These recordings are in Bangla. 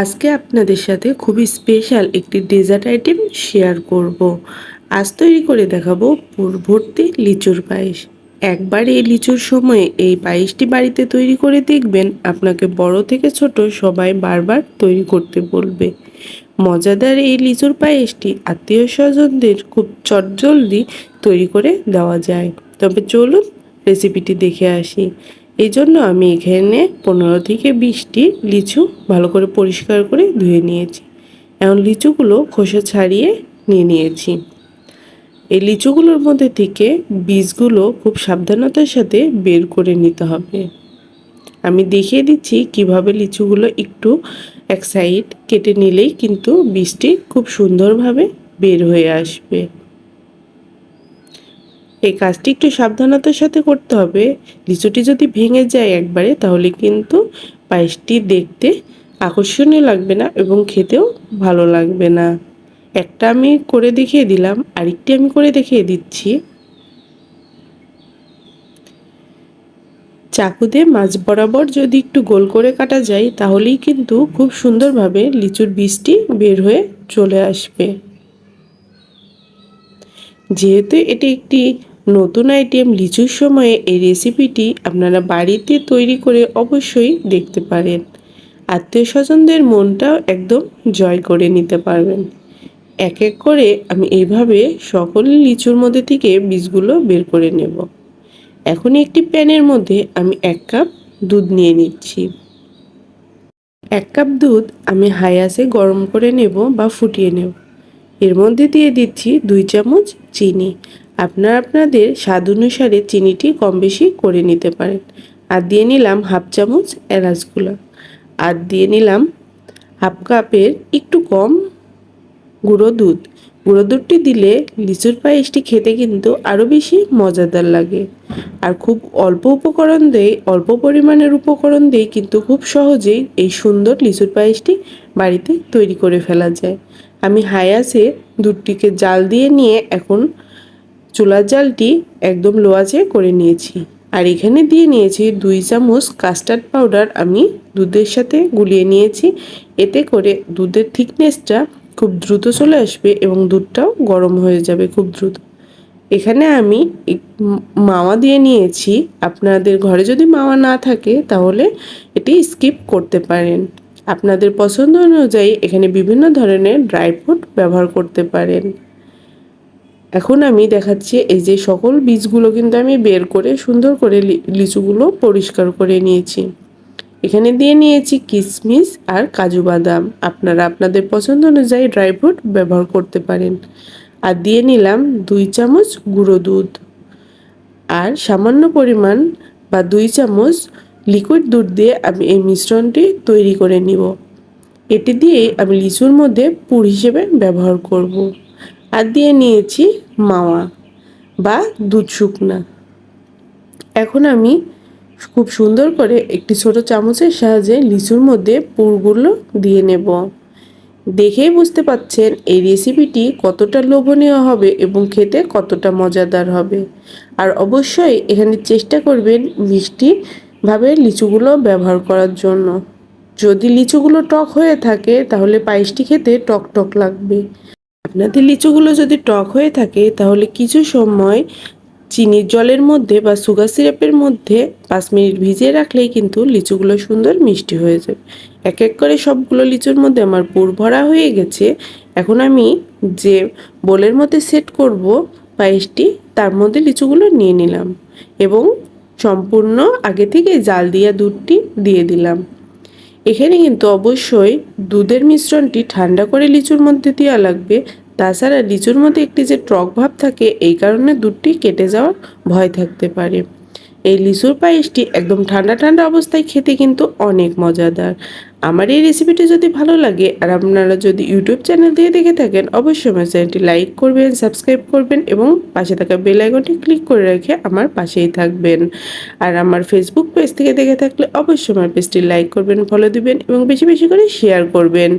আজকে আপনাদের সাথে খুবই স্পেশাল একটি ডেজার্ট আইটেম শেয়ার করব। আজ তৈরি করে দেখাবো ভর্তি লিচুর পায়েস। একবার এই লিচুর সময়ে এই পায়েসটি বাড়িতে তৈরি করে দেখবেন আপনাকে বড় থেকে ছোট সবাই বারবার তৈরি করতে বলবে। মজাদার এই লিচুর পায়েসটি আত্মীয় স্বজনদের খুব চটজলদি তৈরি করে দেওয়া যায়। তবে চলুন রেসিপিটি দেখে আসি। এই জন্য আমি এখানে পনেরো থেকে বিশটি লিচু ভালো করে পরিষ্কার করে ধুয়ে নিয়েছি। এখন লিচুগুলো খোসা ছাড়িয়ে নিয়ে নিয়েছি। এই লিচুগুলোর মধ্যে থেকে বীজগুলো খুব সাবধানতার সাথে বের করে নিতে হবে। আমি দেখিয়ে দিচ্ছি কীভাবে লিচুগুলো একটু এক সাইড কেটে নিলেই কিন্তু বীজটি খুব সুন্দরভাবে বের হয়ে আসবে। এই কাজটি একটু সাবধানতার সাথে করতে হবে। লিচুটি যদি ভেঙে যায় একবারে, তাহলে কিন্তু পায়েসটি দেখতে আকর্ষণীয় লাগবে না এবং খেতেও ভালো লাগবে না। একটা আমি করে দেখিয়ে দিলাম, আরেকটি আমি করে দেখিয়ে দিচ্ছি। চাকু দিয়ে মাছ বরাবর যদি একটু গোল করে কাটা যায়, তাহলেই কিন্তু খুব সুন্দরভাবে লিচুর বীজটি বের হয়ে চলে আসবে। যেহেতু এটি একটি নতুন আইটেম লিচুর সময়ে এই রেসিপিটি আপনারা বাড়িতে তৈরি করে অবশ্যই দেখতে পারেন। আত্মীয় স্বজনদের মনটাও একদম জয় করে নিতে পারবেন। এক এক করে আমি এইভাবে সকল লিচুর মধ্যে থেকে বীজগুলো বের করে নেব। এখন একটি প্যানের মধ্যে আমি এক কাপ দুধ নিয়ে নিচ্ছি। এক কাপ দুধ আমি হায়াসে গরম করে নেব বা ফুটিয়ে নেব। এর মধ্যে দিয়ে দিচ্ছি দুই চামচ চিনি। আপনার আপনাদের স্বাদ অনুসারে চিনিটি কম বেশি করে নিতে পারেন। আর দিয়ে নিলাম হাফ চামচ এলাচগুলো। আর দিয়ে নিলাম হাফ কাপের একটু কম গুঁড়ো দুধ। গুঁড়ো দুধটি দিলে লিচুর পায়েসটি খেতে কিন্তু আরও বেশি মজাদার লাগে। আর খুব অল্প উপকরণ দেয়, অল্প পরিমাণের উপকরণ দিয়ে কিন্তু খুব সহজেই এই সুন্দর লিচুর পায়েসটি বাড়িতে তৈরি করে ফেলা যায়। আমি হায়াসে দুধটিকে জাল দিয়ে নিয়ে এখন চুলার জালটি একদম লোয়াজে করে নিয়েছি। আর এখানে দিয়ে নিয়েছি দুই চামচ কাস্টার্ড পাউডার আমি দুধের সাথে গুলিয়ে নিয়েছি। এতে করে দুধের থিকনেসটা খুব দ্রুত চলে আসবে এবং দুধটাও গরম হয়ে যাবে খুব দ্রুত। এখানে আমি মাওয়া দিয়ে নিয়েছি। আপনাদের ঘরে যদি মাওয়া না থাকে তাহলে এটি স্কিপ করতে পারেন। আপনাদের পছন্দ অনুযায়ী এখানে বিভিন্ন ধরনের ড্রাই ফ্রুট ব্যবহার করতে পারেন। এখন আমি দেখাচ্ছি এই যে সকল বীজগুলো কিন্তু আমি বের করে সুন্দর করে লিচুগুলো পরিষ্কার করে নিয়েছি। এখানে দিয়ে নিয়েছি কিশমিশ আর কাজু বাদাম। আপনারা আপনাদের পছন্দ অনুযায়ী ড্রাই ফ্রুট ব্যবহার করতে পারেন। আর দিয়ে নিলাম দুই চামচ গুঁড়ো দুধ। আর সামান্য পরিমাণ বা দুই চামচ লিকুইড দুধ দিয়ে আমি এই মিশ্রণটি তৈরি করে নিব। এটি দিয়ে আমি লিচুর মধ্যে পুর হিসেবে ব্যবহার করব। আর দিয়ে নিয়েছি মাওয়া বা দুধ শুকনা। এখন আমি খুব সুন্দর করে একটি ছোট চামচের সাহায্যে লিচুর মধ্যে পুরগুলো দিয়ে নেব। দেখেই বুঝতে পাচ্ছেন এই রেসিপিটি কতটা লোভনীয় হবে এবং খেতে কতটা মজাদার হবে। আর অবশ্যই এখানে চেষ্টা করবেন মিষ্টিভাবে লিচুগুলো ব্যবহার করার জন্য। যদি লিচুগুলো টক হয়ে থাকে, তাহলে পায়েসটি খেতে টক টক লাগবে। আপনাদের লিচুগুলো যদি টক হয়ে থাকে, তাহলে কিছু সময় চিনির জলের মধ্যে বা সুগার সিরাপের মধ্যে পাঁচ মিনিট ভিজিয়ে রাখলেই কিন্তু লিচুগুলো সুন্দর মিষ্টি হয়ে যাবে। এক এক করে সবগুলো লিচুর মধ্যে আমার পুর ভরা হয়ে গেছে। এখন আমি যে বোলের মধ্যে সেট করব পায়েসটি, তার মধ্যে লিচুগুলো নিয়ে নিলাম এবং সম্পূর্ণ আগে থেকে জাল দিয়া দুধটি দিয়ে দিলাম। এখানে কিন্তু অবশ্যই দুধের মিশ্রণটি ঠান্ডা করে লিচুর মধ্যে দেওয়া লাগবে। তাছাড়া লিচুর মধ্যে একটি যে টক ভাব থাকে, এই কারণে দুধটি কেটে যাওয়ার ভয় থাকতে পারে। এই লিচুর পায়েসটি একদম ঠান্ডা ঠান্ডা অবস্থায় খেতে কিন্তু অনেক মজাদার। আমার এই রেসিপিটি যদি ভালো লাগে আর আপনারা যদি ইউটিউব চ্যানেল দিয়ে দেখে থাকেন, অবশ্যই আমার চ্যানেলটি লাইক করবেন, সাবস্ক্রাইব করবেন এবং পাশে থাকা বেল আইকনটি ক্লিক করে রেখে আমার পাশেই থাকবেন। আর আমার ফেসবুক পেজ থেকে দেখে থাকলে অবশ্যই আমার পেজটি লাইক করবেন ফলো দিবেন এবং বেশি বেশি করে শেয়ার করবেন,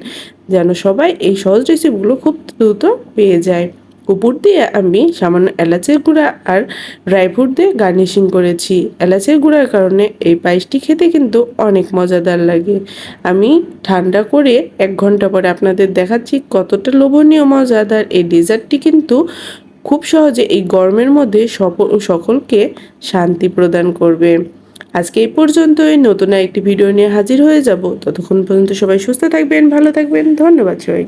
যেন সবাই এই সহজ রেসিপিগুলো খুব দ্রুত পেয়ে যায়। উপর দিয়ে আমি সামান্য এলাচের গুঁড়া আর ড্রাই ফ্রুট দিয়ে গার্নিশিং করেছি। এলাচের গুঁড়ার কারণে এই পায়েসটি খেতে কিন্তু অনেক মজাদার লাগে। আমি ঠান্ডা করে এক ঘণ্টা পরে আপনাদের দেখাচ্ছি কতটা লোভনীয়, মজাদার। এই ডেজার্টটি কিন্তু খুব সহজে এই গরমের মধ্যে সকলকে শান্তি প্রদান করবে। আজকে এই পর্যন্তই। নতুন একটি ভিডিও নিয়ে হাজির হয়ে যাব। ততক্ষণ পর্যন্ত সবাই সুস্থ থাকবেন, ভালো থাকবেন। ধন্যবাদ সবাই